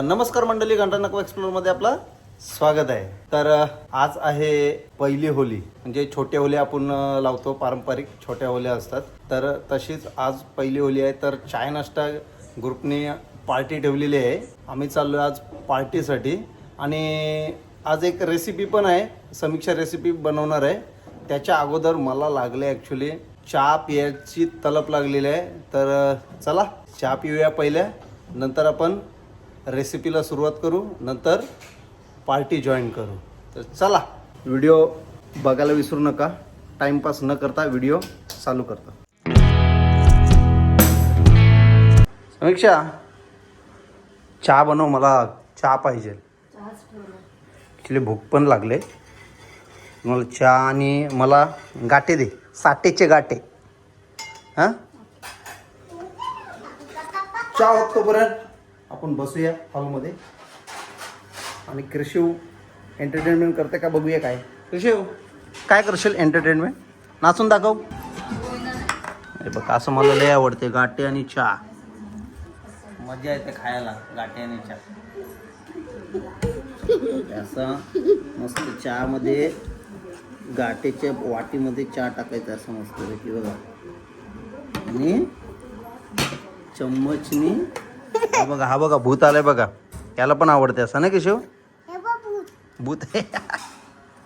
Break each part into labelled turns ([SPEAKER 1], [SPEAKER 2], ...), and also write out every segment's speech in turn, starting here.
[SPEAKER 1] नमस्कार मंडळी घंटानको एक्सप्लोरमध्ये आपलं स्वागत आहे. तर आज आहे पहिली होली. म्हणजे छोट्या होली आपण लावतो पारंपरिक छोट्या होल्या असतात. तर तशीच आज पहिली होली आहे. तर चाय नाश्ता ग्रुपने पार्टी ठेवलेली आहे. आम्ही चाललो आज पार्टीसाठी. आणि आज एक रेसिपी पण आहे. समीक्षा रेसिपी बनवणार आहे. त्याच्या अगोदर मला लागले ॲक्च्युली चहा पियाची तलप लागलेली आहे. तर चला चहा पिऊया पहिल्या. नंतर आपण रेसिपीला सुरुवात करू नंतर पार्टी जॉईन करू. तर चला व्हिडिओ बघायला विसरू नका. टाइमपास न करता व्हिडिओ चालू करता. समीक्षा चहा बनव मला चहा पाहिजे. ॲक्च्युली भूक पण लागले. मला चहा आणि मला गाठे दे साठेचे गाठे. हां? चहा होत आपण बसूया हॉलमध्ये. आणि कृषीव एंटरटेनमेंट करते का बघूया काय? कृषीव काय करशील एंटरटेनमेंट नाचून दाखव. अरे बघ असं मला लय आवडते गाटे आणि चहा. मजा येते खायला गाटे आणि चहा. असं मस्त चहामध्ये गाठीच्या वाटीमध्ये चहा टाकायचा असं मस्त बघा. आणि चम्मचनी हा बघा हा बघा भूत आलाय बघा. त्याला पण आवडते असं ना केशव? भूत.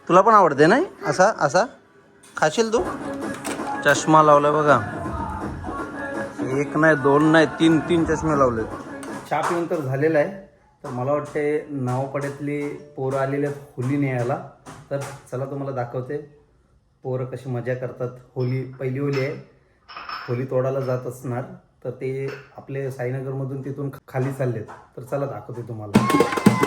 [SPEAKER 1] तुला पण आवडते नाही? असा असा? खाशील तू? चष्मा लावलाय बघा. एक नाही दोन नाही तीन तीन चष्मे लावले चहा पिऊन तर झालेला आहे. तर मला वाटते नावपाड्यातली पोरं आलेले आहेत होली न्यायला. तर चला तुम्हाला दाखवते. पोरं कशी मजा करतात. होली पहिली होली आहे. होली तोडायला जात असणार. तर ते आपले साईनगरमधून तिथून खाली चाललेत. तर चला दाखवते तुम्हाला.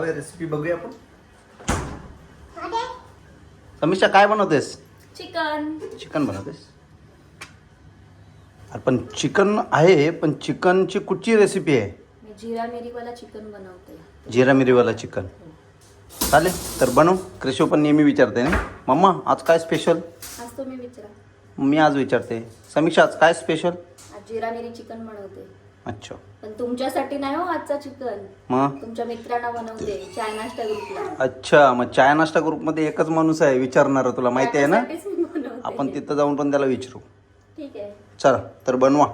[SPEAKER 1] जाऊया रेसिपी बघूया आपण. समीक्षा काय बनवतेस?
[SPEAKER 2] चिकन.
[SPEAKER 1] चिकन बनवतेस? अरे पण चिकन आहे पण चिकनची कुठची रेसिपी आहे?
[SPEAKER 2] मी जिरा मिरीवाला चिकन बनवते.
[SPEAKER 1] जिरा मिरीवाला चिकन. चालेल तर बनव. कृषी पण नेहमी विचारते ना? मम्मा आज काय स्पेशल
[SPEAKER 2] आज तुम्ही विचारा.
[SPEAKER 1] मी आज विचारते. समीक्षा आज काय स्पेशल
[SPEAKER 2] आज जिरा मिरी चिकन बनवते.
[SPEAKER 1] अच्छा.
[SPEAKER 2] पण तुमच्यासाठी नाही हो आजचा चिकन.
[SPEAKER 1] मग?
[SPEAKER 2] तुमच्या मित्रांना बनवते चाय नाश्ता ग्रुपला.
[SPEAKER 1] अच्छा मग चाय नाश्ता ग्रुपमध्ये एकच माणूस आहे विचारणार तुला माहिती आहे ना?
[SPEAKER 2] त्याच्यासाठीच मी बनवते.
[SPEAKER 1] आपण तिथं जाऊन पण त्याला विचारू.
[SPEAKER 2] ठीक आहे.
[SPEAKER 1] चला तर बनवा.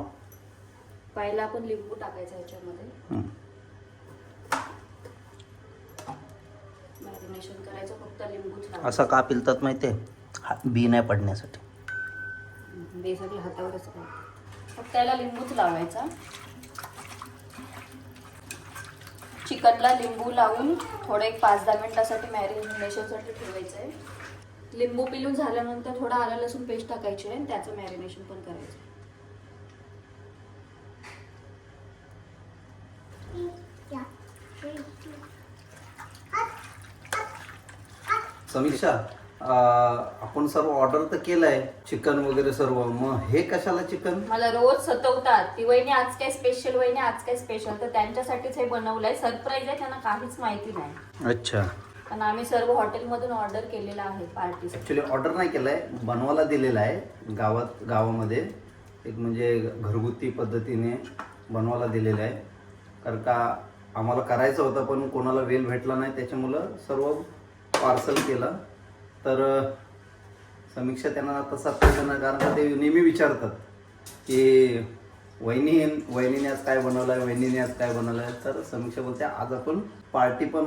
[SPEAKER 2] पहिला आपण लिंबू टाकायचा ह्याच्यामध्ये
[SPEAKER 1] हं.
[SPEAKER 2] मॅरिनेशन करायचं फक्त लिंबूच टाकायचं.
[SPEAKER 1] असं का पिलतात माहिती आहे? बी नाही पडण्यासाठी.
[SPEAKER 2] काय त्याला लिंबूच लावायचा. चिकनला लिंबू लावून थोडं एक पाच दहा मिनिटासाठी मॅरिनेशनसाठी ठेवायचं आहे लिंबू पिलून झाल्यानंतर थोडा आला लसूण पेस्ट टाकायची आहे आणि त्याचं मॅरिनेशन पण करायचं
[SPEAKER 1] समीक्षा आपण सर्व ऑर्डर तर केलंय चिकन वगैरे सर्व. मग हे कशाला चिकन
[SPEAKER 2] मला रोज सतवतात. ती वहिनी आज काय स्पेशल वहिनी आज काय स्पेशल तर त्यांच्यासाठीच हे बनवलंय. सरप्राईज आहे त्यांना काहीच माहिती नाही.
[SPEAKER 1] अच्छा.
[SPEAKER 2] पण आम्ही सर्व हॉटेलमधून ऑर्डर केलेलं आहे पार्टीसाठी
[SPEAKER 1] ॲक्च्युली ऑर्डर नाही केलंय. बनवायला दिलेला आहे गावात गावामध्ये. एक म्हणजे घरगुती पद्धतीने बनवायला दिलेलं आहे. कारण का आम्हाला करायचं होतं पण कोणाला वेळ भेटला नाही. त्याच्यामुळं सर्व पार्सल केलं. तर समीक्षा त्यांना तसा ना कारण का ते नेहमी विचारतात की वहिनी वहिनीने आज काय बनवलं आहे वहिनीने आज काय बनवलं आहे तर समीक्षा बोलते आज आपण पार्टी पण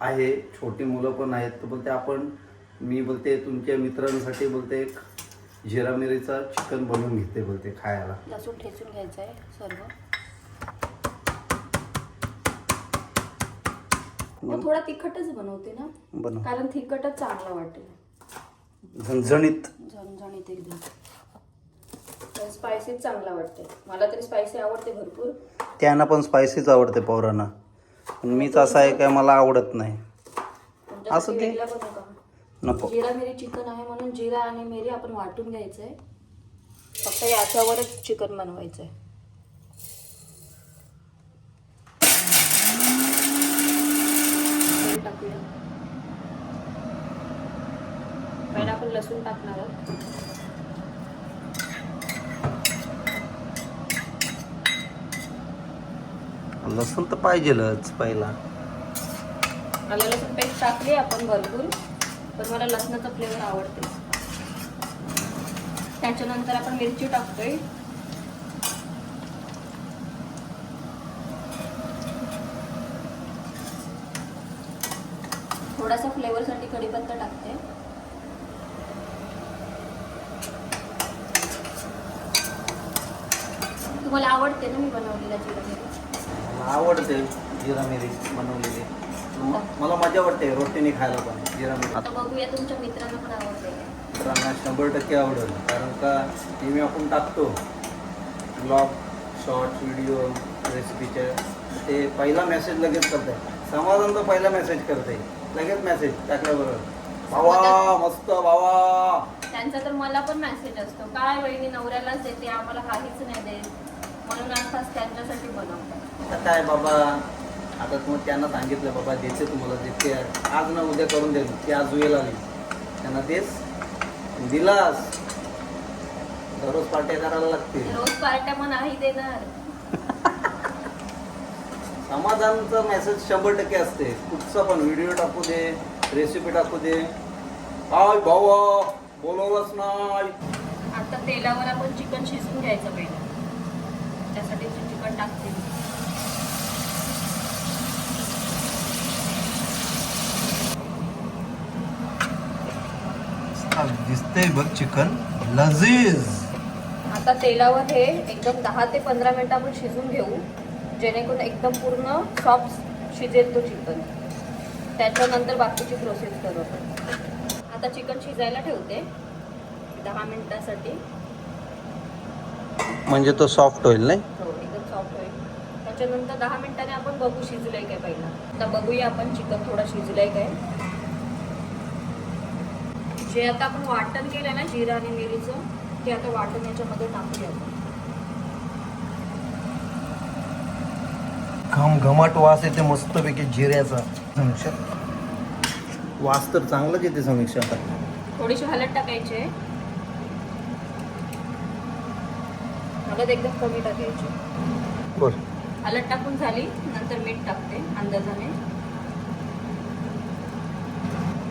[SPEAKER 1] आहे छोटी मुलं पण आहेत. तर बोलते आपण मी बोलते तुमच्या मित्रांसाठी बोलते एक जिरा मिरीचा चिकन बनवून घेते बोलते खायला.
[SPEAKER 2] लसूण ठेचून घ्यायचं आहे सर्व थोडा तिखटच बनवते ना? कारण तिखटच चांगलं वाटेल.
[SPEAKER 1] झणझणीत.
[SPEAKER 2] झणझणीत एकदम. स्पायसीच चांगला वाटते मला तरी स्पायसी आवडते भरपूर.
[SPEAKER 1] त्यांना पण स्पायसीच आवडते पोरांना. पण मीच असं आहे काय मला आवडत नाही.
[SPEAKER 2] तुमच्यासाठी
[SPEAKER 1] असं ते-
[SPEAKER 2] वेगळा बनवू का?
[SPEAKER 1] नको.
[SPEAKER 2] जिरा मिरी चिकन आहे म्हणून जिरा आणि मिरी आपण वाटून घ्यायचंय. फक्त याच्यावरच चिकन बनवायचंय तेल टाकूया पहिला आपण लसूण टाकणार आहोत.
[SPEAKER 1] लसूण तर पाहिजेलच पहिला.
[SPEAKER 2] आलं लसूण पेस्ट टाकली आपण भरपूर पण मला लसणाचा फ्लेवर आवडते. त्याच्यानंतर आपण मिरची टाकतोय. थोडासा फ्लेवरसाठी कढीपत्ता टाकते. तुम्हाला आवडते ना मी बनवलेला जिरा मिरी
[SPEAKER 1] आवडते जिरा मिरी बनवलेली. मला मजा वाटते रोटीने खायला पण जिरा मिरी
[SPEAKER 2] आता बघूया तुमच्या मित्रांना पण आवडते.
[SPEAKER 1] मित्रांना शंभर टक्के आवडेल कारण का नेहमी आपण टाकतो. ब्लॉग शॉर्ट्स व्हिडिओ रेसिपीचे ते पहिला मेसेज लगेच करते. समाधान तर पहिला मेसेज करते. लगेच मेसेज टाकल्याबरोबर. भावा मस्त भावा.
[SPEAKER 2] त्यांचा तर मला पण मेसेज असतो. काय वहिनी नवऱ्यालाच देते आम्हाला काहीच नाही देत. म्हणून त्यांच्यासाठी बनवतात.
[SPEAKER 1] आता काय बाबा आता मग त्यांना सांगितलं बाबा देते तुम्हाला देते. आज ना उद्या करून देईल. ती आज वेळ आली. त्यांना तेच दिलास. दररोज पार्ट्या करायला लागतील.
[SPEAKER 2] रोज पार्ट्या मग नाही देणार.
[SPEAKER 1] समाधानचा मेसेज शंभर टक्के असते. कुठचा पण व्हिडिओ टाकू दे रेसिपी टाकू दे. हाय भाऊ बोलवलंच नाही.
[SPEAKER 2] आता तेलावर आपण चिकन शिजवून घ्यायचं पहिलं. त्यासाठी चिकन टाकते. मी.
[SPEAKER 1] दिसतंय बघ चिकन. लजीज.
[SPEAKER 2] आता तेलावर हे एकदम दहा ते पंधरा मिनिटं आपण शिजवून घेऊ. जेणेकरून एकदम पूर्ण सॉफ्ट शिजेल तो चिकन. त्याच्यानंतर बाकीची प्रोसेस करू आता चिकन शिजायला ठेवते. दहा मिनिटासाठी.
[SPEAKER 1] म्हणजे तो सॉफ्ट होईल नाही?
[SPEAKER 2] हो एकदम सॉफ्ट होईल. त्याच्यानंतर दहा मिनिटांनी आपण बघू शिजलंय काय पहिला. आता बघूया आपण चिकन थोडं शिजलंय काय. जे आता आपण वाटण केलंय ना जिरा आणि मिरीचं ते आता वाटण याच्यामध्ये टाकूया. आपण
[SPEAKER 1] घमघमाट वास येते मस्तपैकी जिऱ्याचा. समीक्षा? वास तर चांगलाच येते समीक्षा. आता
[SPEAKER 2] थोडीशी हळद टाकायची हळद एकदम कमी टाकायची.
[SPEAKER 1] बोल
[SPEAKER 2] हळद टाकून झाली नंतर मीठ टाकते अंदाजाने.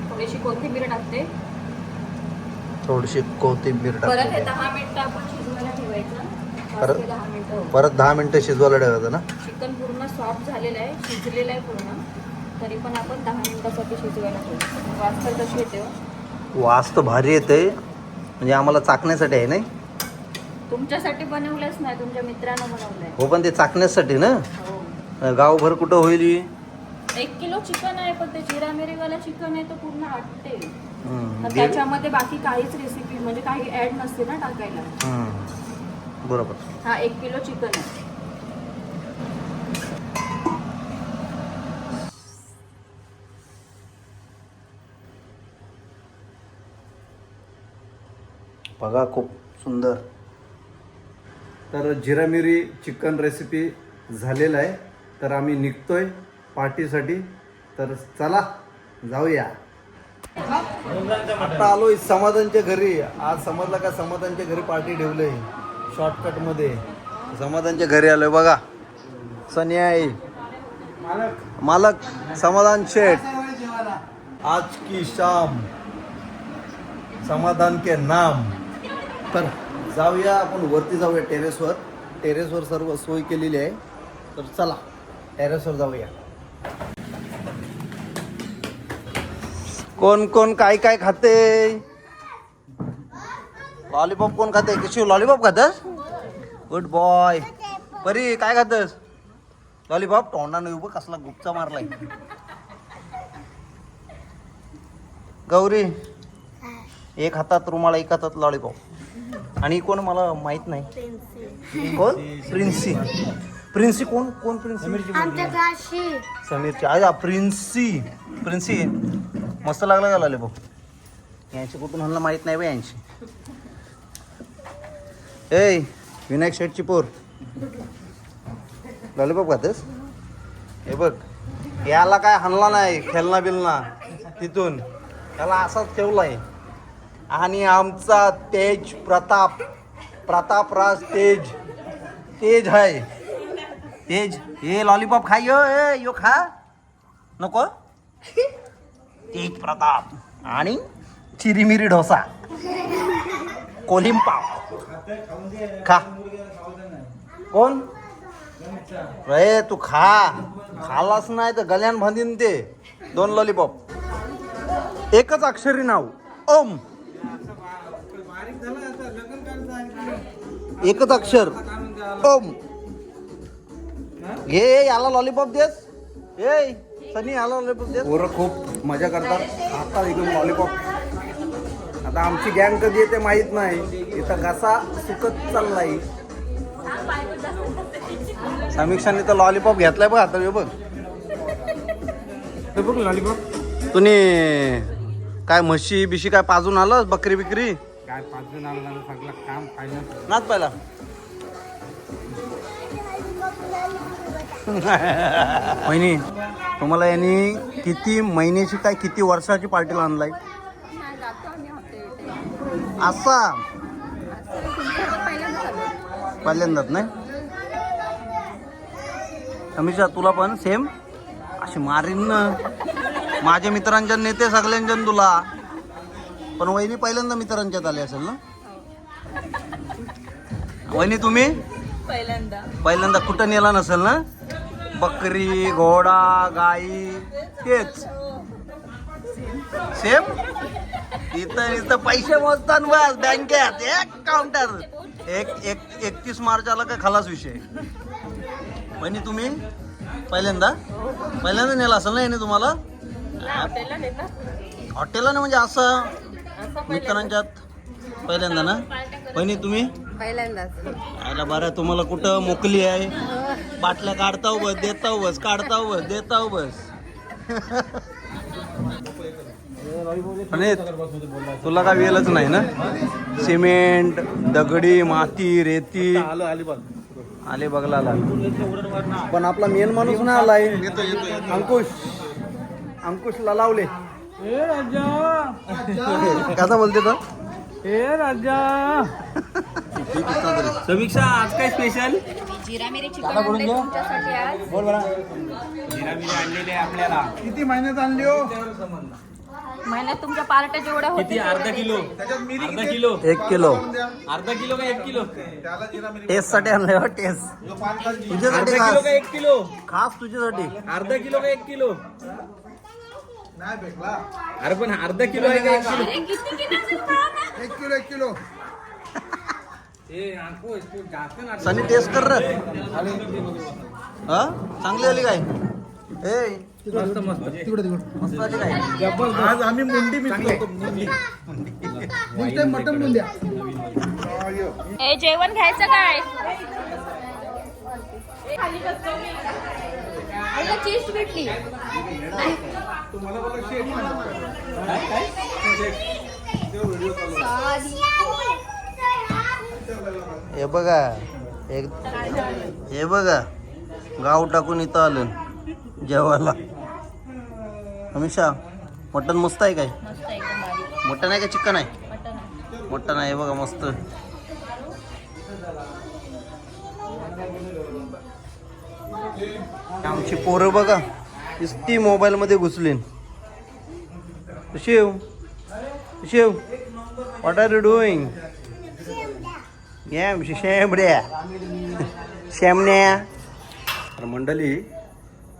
[SPEAKER 2] थोडीशी कोथिंबीर टाकते.
[SPEAKER 1] थोडीशी कोथिंबीर
[SPEAKER 2] परत हे दहा मिनिटं आपण शिजवायला ठेवायचं. पाच
[SPEAKER 1] परत?
[SPEAKER 2] ते दहा मिनिटं हो.
[SPEAKER 1] परत दहा मिनिटं शिजवायला ठेवायचं ना?
[SPEAKER 2] चिकन पूर्ण सॉफ्ट झालेलं आहे शिजलेलं आहे पूर्ण. तरी पण आपण दहा मिनिटासाठी शिजवायला ठेवतो तर कशी येते हो?
[SPEAKER 1] वास तर भारी येते. म्हणजे आम्हाला चाकण्यासाठी आहे नाही?
[SPEAKER 2] तुमच्यासाठी बनवलंच नाही तुमच्या मित्रानं बनवलंय.
[SPEAKER 1] हो पण ते चाकण्यासाठी ना?
[SPEAKER 2] हो.
[SPEAKER 1] गावभर कुठं होईल? ही?
[SPEAKER 2] एक किलो चिकन आहे पण ते जिरा मिरीवाला चिकन आहे तो पूर्ण आटते.
[SPEAKER 1] हम्म.
[SPEAKER 2] तर
[SPEAKER 1] दीड-
[SPEAKER 2] त्याच्यामध्ये बाकी काहीच रेसिपी म्हणजे काही ऍड नसते ना टाकायला.
[SPEAKER 1] हम्म. बरोबर.
[SPEAKER 2] हा एक किलो चिकन आहे.
[SPEAKER 1] बघा खूप सुंदर. तर जिरा मिरी चिकन रेसिपी झालेलं आहे. तर आम्ही निघतोय पार्टीसाठी. तर चला जाऊया. आता आलोय समाधानच्या घरी. आज समजलं का समाधानच्या घरी पार्टी ठेवलंय? आहे शॉर्टकटमध्ये समाधानच्या घरी आलोय बघा. सनी आहे मालक समाधान शेठ. आज की शाम. समाधान के नाम. तर जाऊया आपण वरती जाऊया टेरेसवर टेरेसवर सर्व सोय केलेली आहे. तर चला टेरेसवर जाऊया. कोण कोण काय काय खाते? लॉलीपॉप कोण खाते? किशू लॉलीपॉप खातस? गुड बॉय परी काय खातस? लॉलीपॉप तोंडाने उभं कसला गुपचा मारलाय. गौरी एक हातात रुमाल एक हातात लॉलीपॉप आणि कोण मला माहीत नाही. कोण? प्रिन्सी. प्रिन्सी कोण? कोण प्रिन्सी?
[SPEAKER 3] आमच्या
[SPEAKER 1] समीरची. आज प्रिन्सी. प्रिन्सी मस्त लागला का लाले भाऊ यांची कुठून हल्ला माहीत नाही बा यांची. ए विनायक शेठची पोर. लॉलीपॉप खातेस? हे बघ याला काय हल्ला नाही खेळना बिलना तिथून. त्याला असाच ठेवलाय. आणि आमचा तेज प्रताप प्रताप राज तेज तेज आहे तेज हे लॉलीपॉप खा यो ए यो खा. नको. तेज प्रताप आणि चिरीमिरी डोसा कोलिम पाव खा. कोण? रे तू खा. खालास नाही तर गल्यान भांदीन ते. दोन लॉलीपॉप एकच अक्षरी नाव. ओम. एकच अक्षर. ओम. घे याला लॉलीपॉप देस. ए सनी याला लॉलीपॉप देस. पोरं खूप मजा करतात. आता इकडून लॉलीपॉप आता आमची गँग कधी येते माहीत नाही. इथं घसा सुकत चाललाय. समीक्षाने तर लॉलीपॉप घेतलाय बघ आता हे बघ.
[SPEAKER 4] बघ लॉलीपॉप
[SPEAKER 1] तुम्ही काय म्हशी बिशी काय पाजून आलं बकरी बिकरी
[SPEAKER 4] काय पाच जण आला सगळं काम फायनल
[SPEAKER 1] नाच पहिला. महिनी तुम्हाला यांनी किती महिन्याची काय किती वर्षाची पार्टीला आणलाय? असा. पहिल्यांदाच नाही? अमिषा तुला पण सेम अशी मारीन ना. माझ्या मित्रांच्या नेते सगळ्यांच्या न तुला. पण वहिनी पहिल्यांदा मित्रांच्यात आले असेल ना? वहिनी तुम्ही?
[SPEAKER 2] पहिल्यांदा.
[SPEAKER 1] पहिल्यांदा कुठं नेला नसेल ना? बकरी घोडा गाई तेच सेम इथं इथं पैसे मोजतात बस बँकेत. एक काउंटर एक एक एकतीस मार्च आला का खलास विषय? वहिनी तुम्ही? पहिल्यांदा? पहिल्यांदा नेला असेल ना याने तुम्हाला?
[SPEAKER 2] हॉटेलला
[SPEAKER 1] म्हणजे असं मित्रांच्यात पहिल्यांदा ना? वहिनी तुम्ही?
[SPEAKER 2] पहिल्यांदाच.
[SPEAKER 1] आयला बरं तुम्हाला कुठं मोकली आहे? बाटल्या काढताव बस देताव बस काढताव बस देताव बस. आणि तुला काय वेलच नाही ना? सिमेंट दगडी माती रेती.
[SPEAKER 4] आलो
[SPEAKER 1] बघला पण आपला मेन माणूस ना आलाय. अंकुश. अंकुश लावले.
[SPEAKER 4] ए राजा.
[SPEAKER 1] कसा बोलते तर
[SPEAKER 4] ए राजा. समीक्षा आज काय स्पेशल
[SPEAKER 2] जिरा मिरी चिकन आणले तुमच्यासाठी आज.
[SPEAKER 4] बोल बरा. जिरा मिरी आणलेली आहे आपल्याला. किती महिन्यात आणली हो?
[SPEAKER 2] महिन्यात तुमच्या पार्ट्या जेवढ्या
[SPEAKER 4] किती?
[SPEAKER 2] होतील
[SPEAKER 4] अर्धा किलो. अर्धा किलो.
[SPEAKER 1] एक किलो.
[SPEAKER 4] अर्धा किलो का एक किलो?
[SPEAKER 1] टेस्टसाठी आणलंय हो टेस्ट तुझ्यासाठी
[SPEAKER 4] अर्धा किलो
[SPEAKER 1] खास.
[SPEAKER 4] का एक किलो?
[SPEAKER 1] खास तुझ्यासाठी.
[SPEAKER 4] अर्धा किलो का एक किलो? अरे पण अर्धा किलो आहे का एक किलो?
[SPEAKER 2] अरे किती किलोचं खा ना.
[SPEAKER 4] ए अंकुश तू जास्त ना
[SPEAKER 1] सनी टेस्ट कर रे. हा? चांगली आली काय? ए.
[SPEAKER 4] मस्त. मस्त
[SPEAKER 1] मस्त आली काय?
[SPEAKER 4] आज आम्ही मुंडी मिसळतो मटन मुंड्या.
[SPEAKER 2] ए जेवण घ्यायचं काय? आईला चीज भेटली.
[SPEAKER 1] हे बघा एक हे बघा गाव टाकून इथं आलं जेवायला. अमिषा मटन मस्त आहे काय? मटन आहे का चिकन आहे?
[SPEAKER 2] मटन
[SPEAKER 1] मटन आहे बघा मस्त. आमची पोरं बघा. इस्ती मोबाईलमध्ये घुसली Shiv Shiv what are you doing game शेमड्या शेमण्या तर मंडळी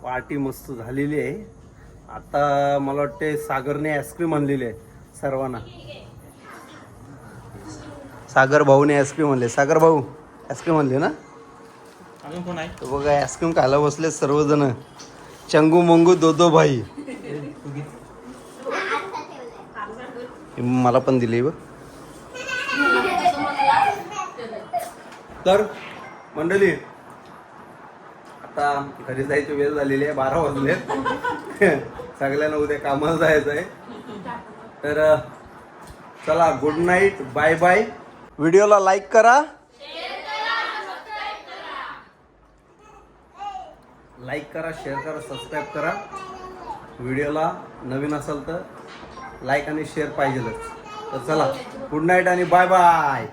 [SPEAKER 1] पार्टी मस्त झालेली आहे. आता मला वाटते सागरने आईस्क्रीम आणलेली आहे सर्वांना. सागर भाऊने आईस्क्रीम आणले. सागर भाऊ आईस्क्रीम आणले ना?
[SPEAKER 4] अजून कोण आहे?
[SPEAKER 1] तर बघा आईस्क्रीम खायला बसले सर्वजण. चंगू मंगू दो दो भाई. मला पण दिली बघ. तर मंडळी आता घरी जायची वेळ झालेली आहे बारा वाजले. सगळ्यांना उद्या कामाला जायचं आहे. तर चला गुड नाईट बाय बाय व्हिडिओला लाईक करा. लाईक करा शेअर करा सबस्क्राईब करा. व्हिडिओला नवीन असेल तर लाईक आणि शेअर पाहिजेलच. तर चला गुड नाईट आणि बाय बाय